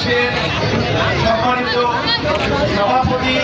সমাবেশের সম্মানিত সভাপতি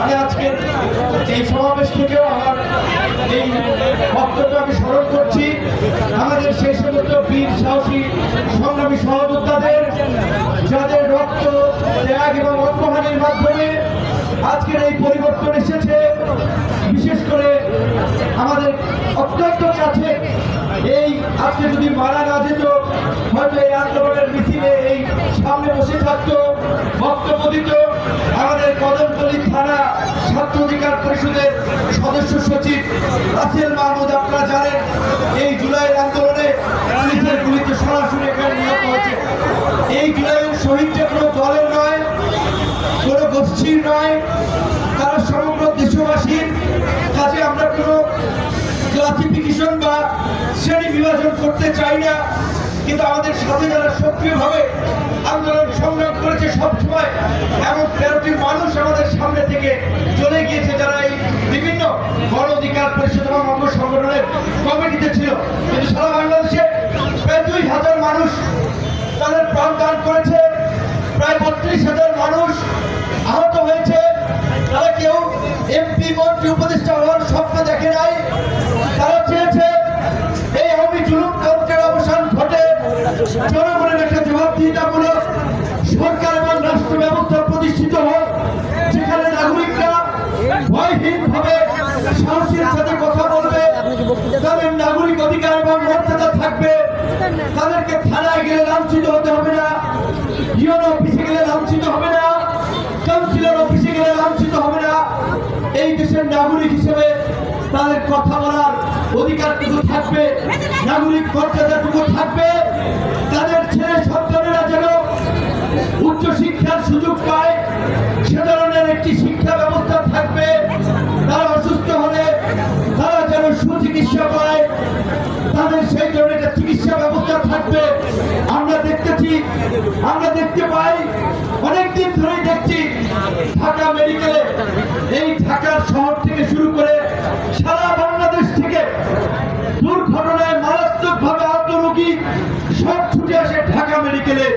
আমি আজকে করছি আমাদের সেই সমস্ত সহযোদ্ধাদের রক্ত ত্যাগ এবং অঙ্গহানির মাধ্যমে আজকের এই পরিবর্তন এসেছে বিশেষ করে আমাদের অত্যন্ত কাছে এই আজকে যদি মারা না যেত হয়তো এই আন্দোলনের মিছিলে এই সামনে বসে থাকতো, বক্তব্য দিত। আমাদের কদমতলী থানা ছাত্র অধিকার পরিষদের সদস্য সচিব রাসেল মাহমুদ, আপনারা জানেন, এই জুলাইয়ের আন্দোলনে পুলিশের গুলিতে সরাসরি এখানে নিহত হয়েছে। এই জুলাইয়ের শহীদটা কোনো দলের নয়, কোনো গোষ্ঠীর নয়, তারা সমগ্র দেশবাসীর কাছে আমরা কোনো ক্লাসিফিকেশন বা শ্রেণি বিভাজন করতে চাই না, কিন্তু আমাদের সাথে যারা সক্রিয়ভাবে আন্দোলন সংগ্রাম করেছে সবসময়। এমন তেরোটি মানুষ আমাদের সামনে থেকে চলে গিয়েছে যারা এই বিভিন্ন গণ অধিকার পরিষদ এবং অঙ্গ সংগঠনের কমিটিতে ছিল। কিন্তু সারা বাংলাদেশে প্রায় দুই হাজার মানুষ তাদের প্রাণদান করেছে। প্রায় বত্রিশ হাজার মানুষ সাহসের সাথে কথা বলবে। তাদের নাগরিক অধিকার এবং মর্যাদা থাকবে তাদেরকে থানায় গেলে লাঞ্ছিত হতে হবে না। ইউনো অফিসে গেলে লাঞ্ছিত হবে না। কাউন্সিলর অফিসে গেলে লাঞ্ছিত হবে না। এই দেশের নাগরিক হিসেবে তাদের কথা বলার অধিকারটুকু থাকবে নাগরিক মর্যাদাটুকু থাকবে। তাদের ছেলে সন্তানেরা যেন উচ্চ শিক্ষার সুযোগ পায় সে ধরনের একটি শিক্ষা ব্যবস্থা থাকবে। সুচিকিৎসা পায় তাদের সেই ধরনের একটা চিকিৎসা ব্যবস্থা থাকবে। আমরা দেখতেছি আমরা দেখতে পাই অনেকদিন ধরেই দেখছি ঢাকা মেডিকেলে এই ঢাকার শহর থেকে শুরু করে সারা বাংলাদেশ থেকে দুর্ঘটনায় মারাত্মকভাবে আহত রোগী সব ছুটে আসে ঢাকা মেডিকেলে।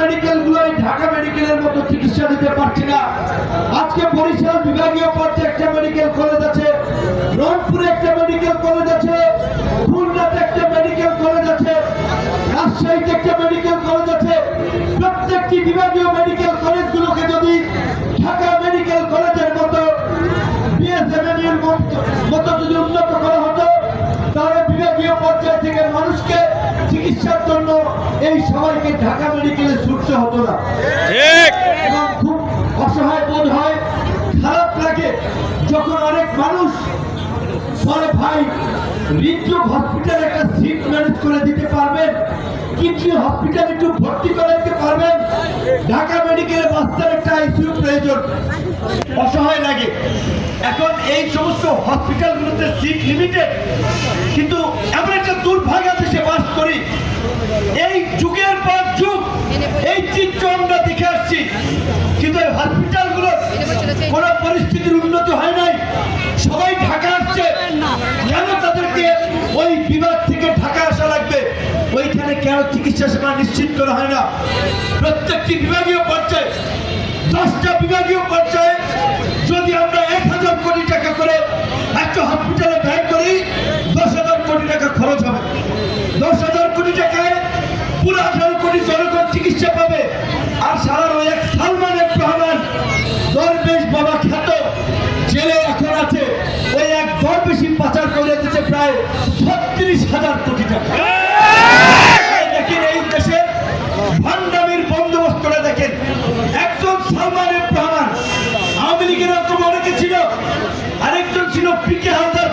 মেডিকেল গুলোই ঢাকা মেডিকেলের মতো চিকিৎসা দিতে পারছি না? আজকে বরিশাল বিভাগীয় পর্যায়ে একটা মেডিকেল কলেজ আছে রংপুরে একটা মেডিকেল কলেজ আছে খুলনাতে একটা মেডিকেল কলেজ আছে রাজশাহীতে একটা মেডিকেল কলেজ আছে। প্রত্যেকটি বিভাগীয় মেডিকেল কলেজগুলোকে যদি ঢাকা মেডিকেল কলেজের মতো মতো যদি উন্নত করা হতো তাহলে বিভাগীয় পর্যায় থেকে মানুষকে চিকিৎসার জন্য এই সবাইকে ঢাকা মেডিকেলে ছুটতে হতো না। এবং খুব একটা সিট ম্যানেজ করে দিতে পারবেন। কিডনি একটু ভর্তি করে দিতে পারবেন। ঢাকা মেডিকেলে একটা আইসিউ প্রয়োজন। অসহায় লাগে। এখন এই সমস্ত হসপিটালগুলোতে সিট লিমিটেড কিন্তু এমন একটা দুর্ভাগ্য দেশে বাস করি এই যুগের পর যুগ এই চিত্র আমরা দেখে আসছি কিন্তু এই হসপিটালগুলো কোনো পরিস্থিতির উন্নতি হয় নাই সবাই ঢাকা আসছে কেন তাদেরকে ওই বিভাগ থেকে ঢাকা আসা লাগবে ওইখানে কেন চিকিৎসা সেবা নিশ্চিত করা হয় না। প্রত্যেকটি বিভাগীয় পর্যায়ে, দশটা বিভাগীয় পর্যায়ে যদি আমরা এক হাজার কোটি টাকা করে একটা হসপিটালে ব্যয় করি, দশ হাজার কোটি টাকা খরচ হবে। দশ হাজার কোটি টাকায় পুরো আঠারো কোটি জনগণ চিকিৎসা পাবে। আর সারা ওই এক সালমান এক রহমান দরবেশ বাবা খ্যাত, জেলে এখন আছে। ওই এক দরবেশি পাচার করে দিচ্ছে প্রায় ছত্রিশ হাজার কোটি টাকা দেখেন এই দেশে ভান্ডামির বন্দোবস্তটা দেখেন একজন সালমান এফ রহমান আওয়ামী লীগের অন্তর অনেকে ছিল আরেকজন ছিল পি কে হালদার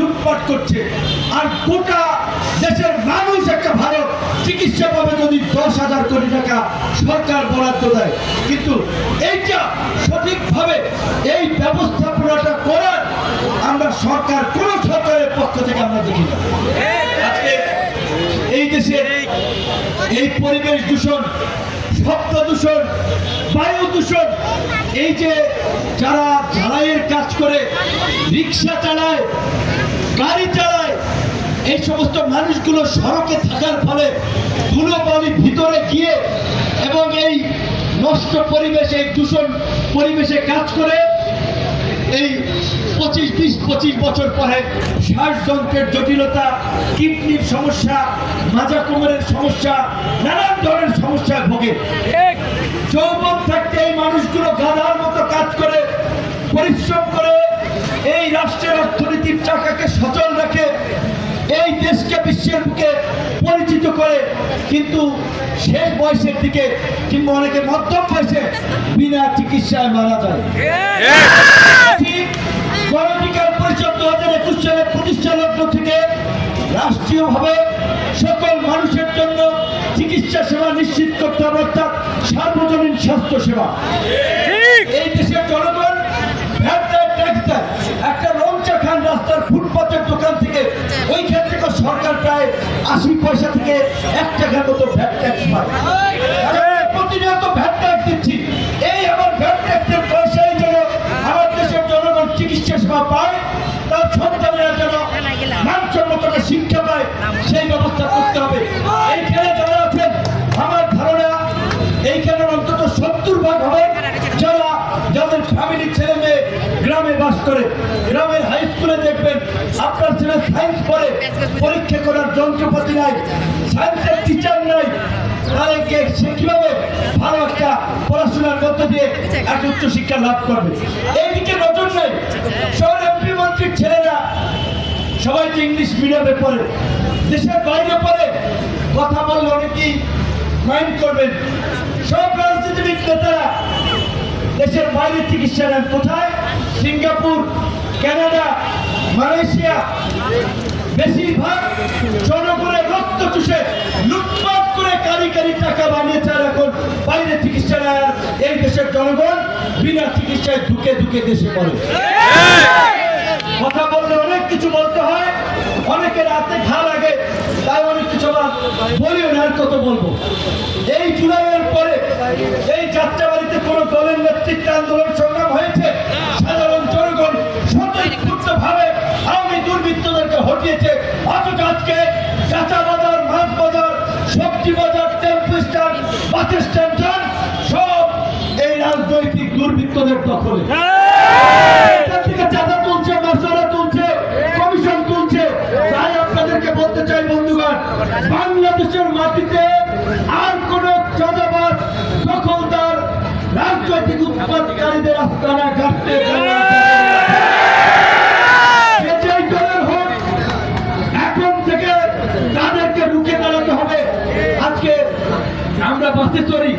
লুটপাট করছে আর গোটা দেশের মানুষ একটা ভালো পাবে যদি দশ হাজার কোটি টাকা সরকার বরাদ্দ দেয়। কিন্তু এইটা সঠিকভাবে এই ব্যবস্থাপনাটা করার আমরা সরকার, কোন সরকারের পক্ষ থেকে আমরা দেখি এই দেশের এই পরিবেশ দূষণ, শব্দ দূষণ, বায়ু দূষণ, এই যে যারা ঝালাইয়ের কাজ করে, রিক্সা চালায়, গাড়ি চালায় এই সমস্ত মানুষগুলো সড়কে থাকার ফলে ধুলোবালি ভিতরে গিয়ে এবং এই নষ্ট পরিবেশে দূষণ পরিবেশে কাজ করে এই পঁচিশ বিশ পঁচিশ বছর পরে শ্বাসযন্ত্রের জটিলতা কিডনির সমস্যা মাজা কোমরের সমস্যা নানান ধরনের সমস্যায় ভোগে। যৌবন থাকতে এই মানুষগুলো গাধার মতো কাজ করে পরিশ্রম করে এই রাষ্ট্রের অর্থনীতির চাকাকে সচল দেশকে বিশ্বের বুকে পরিচিত করে কিন্তু শেষ বয়সের দিকে কিংবা অনেকে মধ্যম বয়সে বিনা চিকিৎসায় মারা যায়। ঠিক গণধিকার পরিষদ দু হাজার একুশ সালে প্রতিষ্ঠা লগ্ন থেকে রাষ্ট্রীয়ভাবে সকল মানুষের জন্য চিকিৎসা সেবা নিশ্চিত করতে হবে অর্থাৎ সার্বজনীন স্বাস্থ্য সেবা। এই দেশের জনগণ ভ্যাট দেয়, ট্যাক্স দেয়। একটা লঞ্চা খান রাস্তার ফুটপাতের দোকান থেকে ওইখান থেকে সরকার প্রায় আশি পয়সা থেকে এক টাকার মতো ভ্যাট ট্যাক্স পায়। প্রতিনিয়ত ছেলে সায়েন্স পড়ে পরীক্ষা করার যন্ত্রপাতি নাই সায়েন্সের টিচার নাই। তাদেরকে সে ভালো একটা পড়াশোনার মধ্য দিয়ে একটা উচ্চ শিক্ষা লাভ করবে? এইদিকে নেই। শহর এমপি মন্ত্রীর ছেলেরা সবাই ইংলিশ মিডিয়ামে পড়ে। দেশের বাইরে পড়ে। কথা বললে অনেকেই মাইন্ড করবেন। সব রাজনীতিবিদ নেতারা দেশের বাইরে চিকিৎসা নেন। কোথায়? Singapore, Canada. মালয়েশিয়া বেশিরভাগ জনগণের রক্ত চুষে লুটপাট করে কারি কারি টাকা বানিয়েছে আর এখন বাইরে চিকিৎসা নেয় এই দেশের জনগণ বিনা চিকিৎসায় ঢুকে ঢুকে দেশে পড়ে কথা বললে অনেক কিছু বলতে হয় অনেকের রাতে ঘা লাগে, তাই অনেক কিছু আবার বলিও না, আর কত বলব? এই জুলাইয়ের পরে এই যাত্রাবাড়িতে কোনো দলের নেতৃত্বে আন্দোলন সংগ্রাম হয়েছে? দুর্বৃত্তদেরকে হটিয়েছে। অথচ আজকে চাচা বাজার মাছ বাজার সবজি বাজার টেম্পো স্ট্যান্ড বাস স্ট্যান্ড যান সব এই রাজনৈতিক দুর্বৃত্তদের দখলে। এখান চাঁদা তুলছে মশলা তুলছে কমিশন তুলছে। তাই আপনাদেরকে বলতে চাই বন্ধুগণ বাংলাদেশের মাটিতে আর কোন চাঁদাবাদ দখলদার রাজনৈতিক উৎপাদকারীদের আস্তানা কাটতে বাসে চড়ি।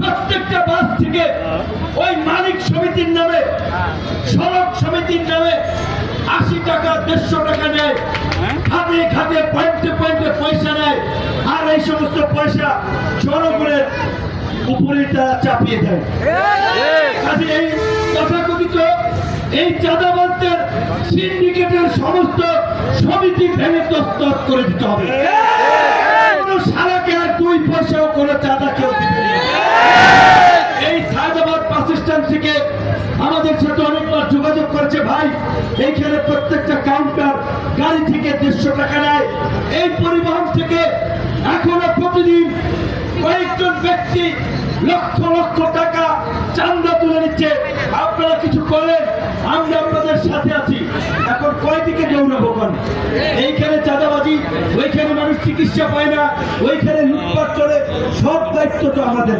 প্রত্যেকটা বাস থেকে ওই মালিক সমিতির নামে, সড়ক সমিতির নামে আশি টাকা, দেড়শো টাকা নেয়। খাতে খাতে পয়েন্টে পয়েন্টে পয়সা নেয়। আর এই সমস্ত পয়সা জনগণের উপরে তারা চাপিয়ে দেয়। কাজে এই তথাকথিত এই চাঁদাবাজদের সিন্ডিকেটের সমস্ত সমিতি ভেঙে তস্তত করে দিতে হবে। আর দুই পয়সাও কোনো চাঁদা কেউ এই সায়দাবাদ বাস স্ট্যান্ড থেকে আমাদের সাথে অনেকবার যোগাযোগ করেছে ভাই। এইখানে প্রত্যেকটা কাউন্টার গাড়ি থেকে দেড়শো টাকা নেয়। এই পরিবহন থেকে এখনও প্রতিদিন কয়েকজন ব্যক্তি লক্ষ লক্ষ টাকা চান্দা তুলে নিচ্ছে। আপনারা কিছু করেন আমরা আপনাদের সাথে আছি। এখন কয়দিকে দৌড়াবো কোন এইখানে চাঁদাবাজি ওইখানে মানুষ চিকিৎসা পায় না ওইখানে লুটপাট করে সব দায়িত্ব তো আমাদের।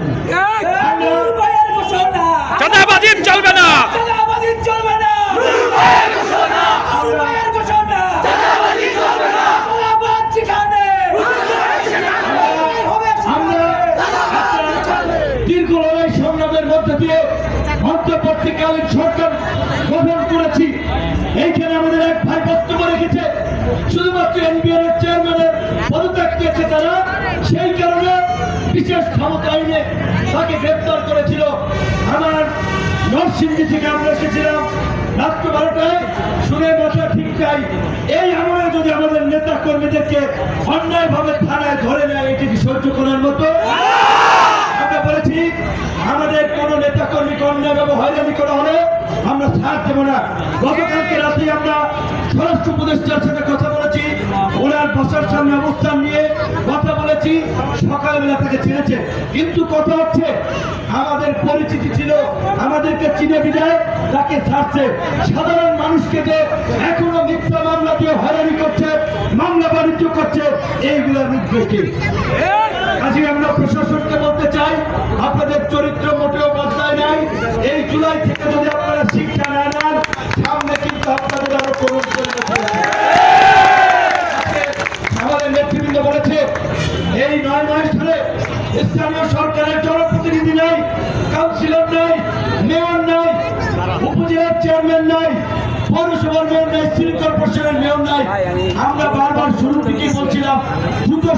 চাঁদাবাজি চলবে না। চাঁদাবাজি চলবে না চাঁদাবাজি ঘোষণা চাঁদাবাজ যেখানে হবে আমরা দীর্ঘ লড়াই সংগ্রামের মধ্যে দিয়ে অন্তর্বর্তীকালীন সরকার গঠন করেছি এইখানে আমাদের এক ভাই বক্তব্য রেখেছে শুধুমাত্র এনবিআর এর চেয়ারম্যানের পদত্যাগ দিয়েছে তারা সেই কারণে বিশেষ তাকে গ্রেপ্তার করেছিল আমার নরসিংদী থেকে আমরা এসেছিলাম। রাত্র বারোটায় শুনে মাথা ঠিক নাই এই আমলে যদি আমাদের নেতা কর্মীদেরকে অন্যায়ভাবে থানায় ধরে নেয়, এটি সহ্য করার মতো? আমরা বলেছি, আমাদের কোন নেতা কর্মী অন্যায়ভাবে হয়রানি করা হলে, আমরা ছাড় দেবো না। গতকালকে রাতে আমরা স্বরাষ্ট্র উপদেষ্টার সাথে কথা বলেছি। ওনার বসার সামনে অবস্থান নিয়ে কথা বলেছি সকালবেলা তাকে চিনেছে। কিন্তু কথা হচ্ছে, আমাদের পরিচিতি ছিল, আমাদেরকে চিনে বিদায় তাকে ছাড়ছে। সাধারণ মানুষকে যে এখনও মিথ্যা মামলা দিয়ে হয়রানি করছে, মামলা বাণিজ্য করছে, এইগুলোর কি? আজকে আমরা প্রশাসনকে বলতে চাই, আপনাদের চরিত্র মোটেও বদলায় নাই। এই জুলাই থেকে যদি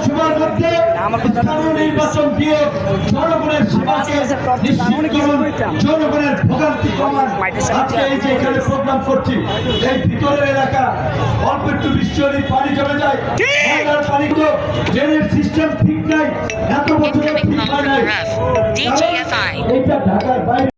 সভার মধ্যে স্থানীয় নির্বাচন দিয়ে জনগণের সেবাকে নিশ্চিত করুন জনগণের ভোগান্তি কমান আজকে এই যে এখানে প্রোগ্রাম করছি এই ভিতরের এলাকা অল্প একটু বৃষ্টি হলেই পানি জমে যায়। পানি তো ড্রেনের সিস্টেম ঠিক নাই এত ঠিক হয় নাই। এইটা ঢাকার বাইরে